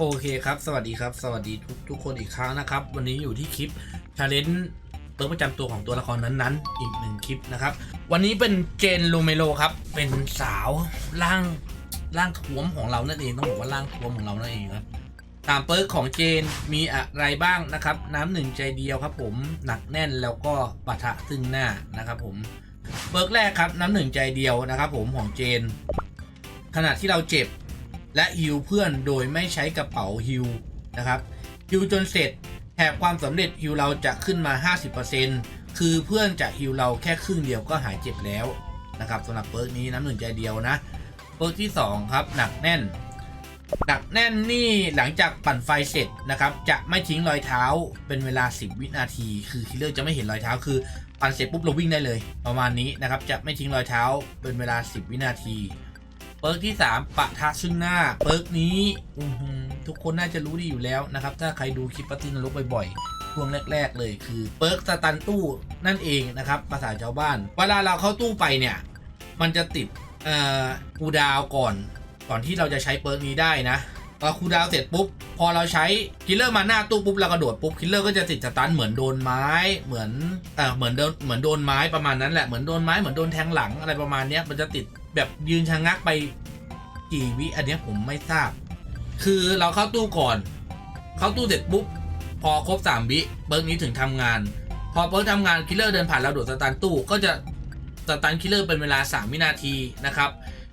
โอเคครับ สวัสดีครับ สวัสดีทุกทุกคนอีกครั้งนะครับ วันนี้อยู่ที่คลิปชาเลนจ์เปิร์ประจำตัวของตัวละครนั้นๆ อีกหนึ่งคลิปนะครับ วันนี้เป็นเจนลูเมโลครับ เป็นสาวร่างร่างท้วมของเรานั่นเองต้องบอกว่าร่างท้วมของเรานั่นเองครับตามเปิร์กของเจนมีอะไรบ้างนะครับ น้ำหนึ่งใจเดียวครับ ผมหนักแน่นแล้วก็ปะทะซึ่งหน้านะครับผมเปิร์กแรกครับน้ำหนึ่งใจเดียวนะครับ ผมของเจน ขณะที่เราเจ็บ และฮิวเพื่อนโดยไม่ใช้กระเป๋าฮิวนะครับฮิวจนเสร็จแถบความสำเร็จฮิวเราจะขึ้นมา 50%คือเพื่อนจะฮิวเราแค่ครึ่งเดียวก็หายเจ็บแล้วนะครับสำหรับเปิร์กนี้น้ำหนึ่งใจเดียวนะเปิร์กที่ 2 ครับ หนักแน่น หนักแน่นนี่หลังจากปั่นไฟเสร็จนะครับ จะไม่ทิ้งรอยเท้าเป็นเวลา 10 วินาที คือคิลเลอร์จะไม่เห็นรอยเท้าคือปั่นเสร็จปุ๊บเราวิ่งได้เลย ประมาณนี้นะครับจะไม่ทิ้งรอยเท้าเป็นเวลา 10 วินาที เปิร์กที่ 3 ปะทะซึ่งหน้า เปิร์กนี้ทุกคนน่าจะรู้ดีอยู่แล้วนะครับ ถ้าใครดูคลิปปฏินรกบ่อยๆช่วงแรก ๆ เลยคือเปิร์กสตันตู้นั่นเองนะครับภาษาชาวบ้าน เวลาเราเข้าตู้ไปเนี่ย มันจะติดคูดาวก่อน ก่อนที่เราจะใช้เปิร์กนี้ได้นะพอคูดาวเสร็จปุ๊บ พอเราใช้คิลเลอร์มาหน้าตู้ปุ๊บเรากระโดดปุ๊บคิลเลอร์ก็จะติดสตันเหมือนโดนไม้เหมือนเออเหมือนโดนเหมือนโดนไม้ประมาณนั้นแหละเหมือนโดนไม้เหมือนโดนแทงหลังอะไรประมาณเนี้ยมันจะติด แบบยืนชะงักไปกี่วิอันนี้ผมไม่ทราบ คือเราเข้าตู้ก่อน เข้าตู้เสร็จปุ๊บ พอครบสามวิเบิร์กนี้ถึงทำงาน พอเบิร์กทำงานคิลเลอร์เดินผ่านเราโดดสตันตู้ก็จะสตันคิลเลอร์เป็นเวลา 3 วินาทีนะครับ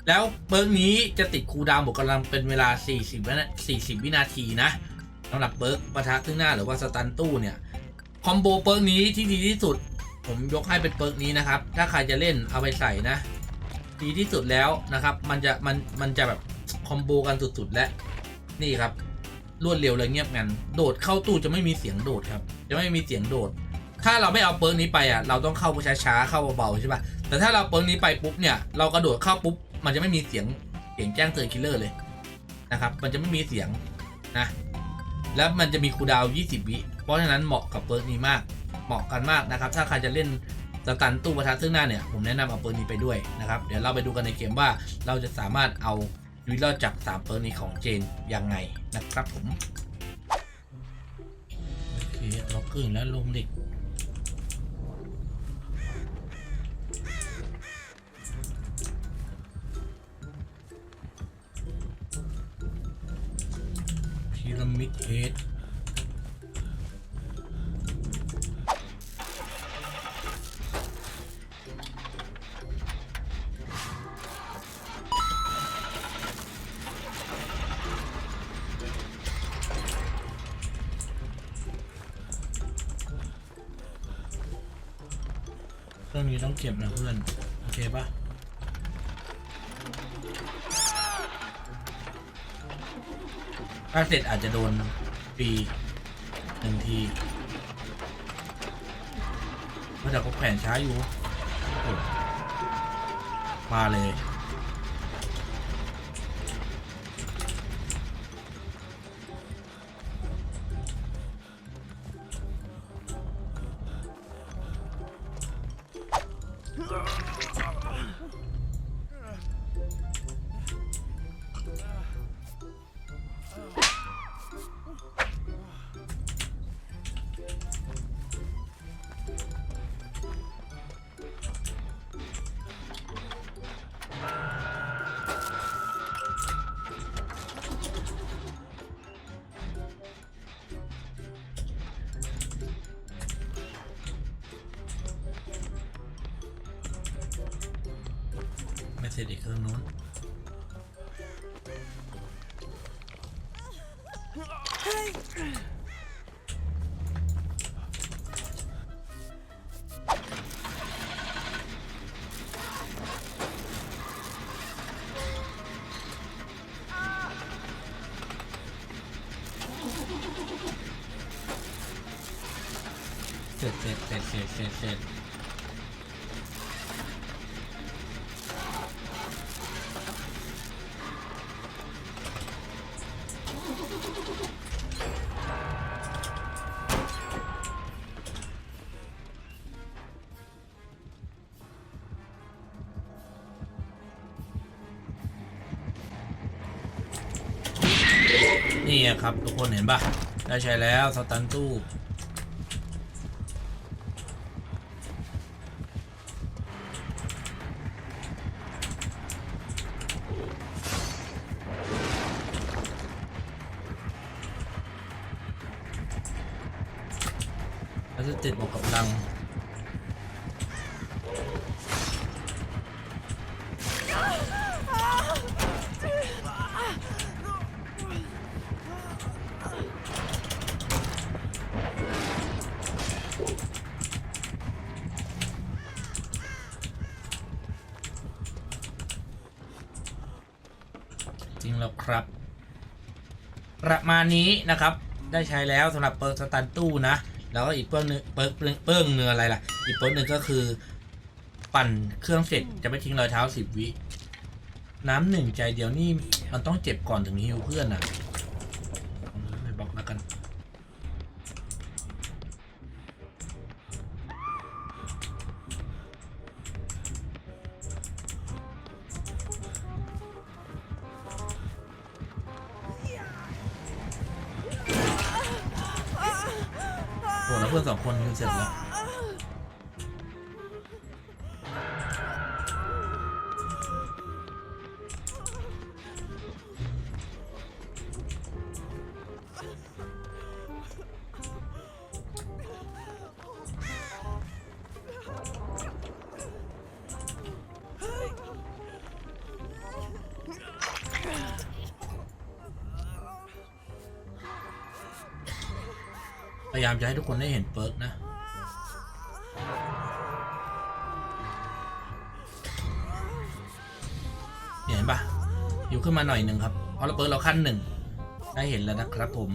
แล้วเบิร์กนี้จะติดคูดาวบวกกำลังเป็นเวลา 40 วินา40 วินาทีนะสำหรับเบิร์กปะทะซึ่งหน้าหรือว่าสตันตู้เนี่ยคอมโบเบิร์กนี้ที่ดีที่สุด ผมยกให้เป็นเบิร์กนี้นะครับถ้าใครจะเล่นเอาไปใส่นะ ดีที่สุดแล้วนะครับ มันจะมันมันจะแบบคอมโบกันสุดๆและนี่ครับรวดเร็วเลยเงียบงันโดดเข้าตู้จะไม่มีเสียงโดดครับ จะไม่มีเสียงโดด ถ้าเราไม่เอาเปิร์กนี้ไปอะเราต้องเข้าช้าๆเข้าเบาๆใช่ป่ะแต่ถ้าเราเปิร์กนี้ไปปุ๊บเนี่ยเรากระโดดเข้าปุ๊บมันจะไม่มีเสียงเสียงแจ้งเตือนคิลเลอร์เลยนะครับ มันจะไม่มีเสียงนะแล้วมันจะมีคูดาว 20 วิ เพราะฉะนั้นเหมาะกับเปิร์กนี้มาก เหมาะกันมากนะครับ ถ้าใครจะเล่น สตันตู้ประทัดซึ่งหน้าเนี่ยผมแนะนำเอาเปิร์นี้ไปด้วยนะครับเดี๋ยวเราไปดูกันในเกมว่าเราจะสามารถเอาชีวิตรอดจาก 3 เปิร์นี้ของเจนยังไงนะครับผมโอเคล็อกกึ่งแล้วลงเด็กพีระมิดเฮด เครื่องนี้ต้องเก็บนะเพื่อน โอเคปะถ้าเสร็จอาจจะโดนปีหนึ่งทีเพราะแต่ก็แขวนช้าอยู่ มาเลย ไม่เสร็จอีกเครื่องนู้นเสร็จเสร็จเสร็จเสร็จเสร็จ เสร็จนนี่อะครับ ทุกคนเห็นปะได้ใช้แล้วสตันตู้แล้วจะติดบวกกับลัง ประมาณนี้นะครับ ได้ใช้แล้วสำหรับเปิร์กสตันตู้นะ แล้วก็อีกเปิร์กหนึงเปิร์กเปิร์กเนื้ออะไรล่ะ อีกเปิร์กหนึ่งก็คือ ปั่นเครื่องเสร็จจะไม่ทิ้งรอยเท้าสิบวิ น้ำหนึ่งใจเดียวนี่มันต้องเจ็บก่อนถึงฮิวเพื่อนอะ เพื่อนสองคนคือเสร็จแล้ว พยายามจะให้ทุกคนได้เห็นเปิร์กนะเห็นปะอยู่ขึ้นมาหน่อยหนึ่งครับเพราะเราเปิร์กเราขั้นหนึ่งได้เห็นแล้วนะครับผม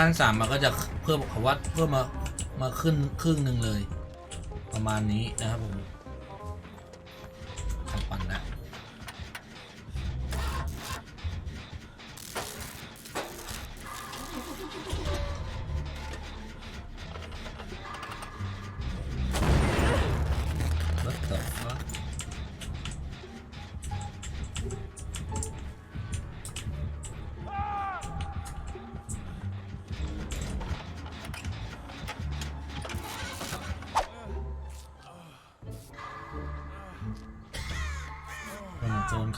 ขั้นสามมันก็จะเพิ่มคำวัดเพิ่มมามาขึ้นครึ่งหนึ่งเลย ประมาณนี้นะครับผมขอปั่นแล้ว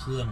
เครื่อง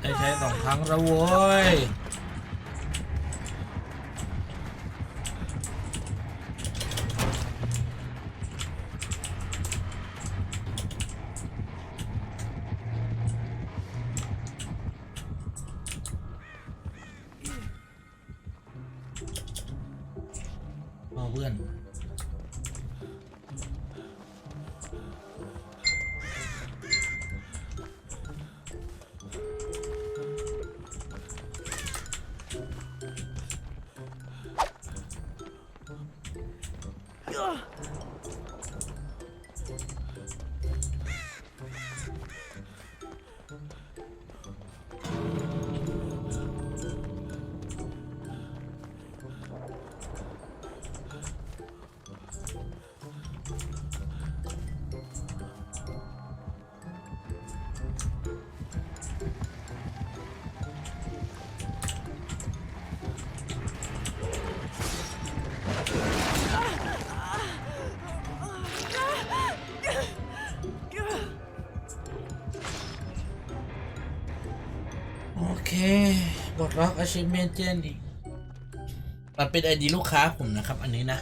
ได้ใช้สองครั้งแล้วโว้ย โอเคบทล็อก achievement เจนอีกมันเป็นไอดีลูกค้าผมนะครับ อันนี้นะ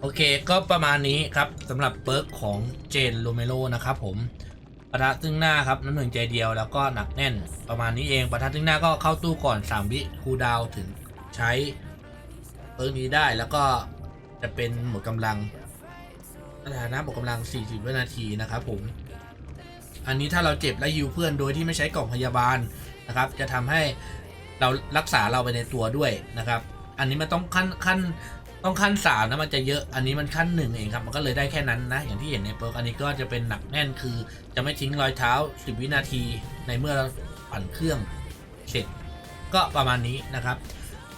โอเคก็ประมาณนี้ครับสำหรับเปิร์กของเจนโรเมโรนะครับผมปะทะซึ่งหน้าครับน้ำหนึ่งใจเดียวแล้วก็หนักแน่น ประมาณนี้เองปะทะซึ่งหน้าก็เข้าตู้ก่อน 3 วิคูดาวถึงใช้เปิร์กนี้ได้แล้วก็จะเป็นหมดกำลังสถานะหมดกำลัง 40 วินาทีนะครับผม อันนี้ถ้าเราเจ็บและยิวเพื่อนโดยที่ไม่ใช้กล่องพยาบาลนะครับ จะทำให้เรารักษาเราไปในตัวด้วยนะครับ อันนี้มันต้องขั้นขั้นต้องขั้นสามนะมันจะเยอะ อันนี้มันขั้นหนึ่งเองครับ มันก็เลยได้แค่นั้นนะ อย่างที่เห็นในเปิร์กอันนี้ก็จะเป็นหนักแน่นคือ จะไม่ทิ้งรอยเท้า 10 วินาทีในเมื่อเราปั่นเครื่องเสร็จก็ประมาณนี้นะครับ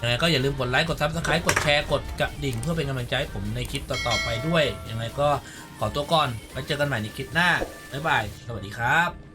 ยังไงก็อย่าลืมกดไลค์ กดซับสไครต์กดแชร์ กดกระดิ่งเพื่อเป็นกำลังใจให้ผมในคลิปต่อๆไปด้วย ยังไงก็ ขอตัวก่อนไว้เจอกันใหม่ในคลิปหน้าบ๊ายบาย สวัสดีครับ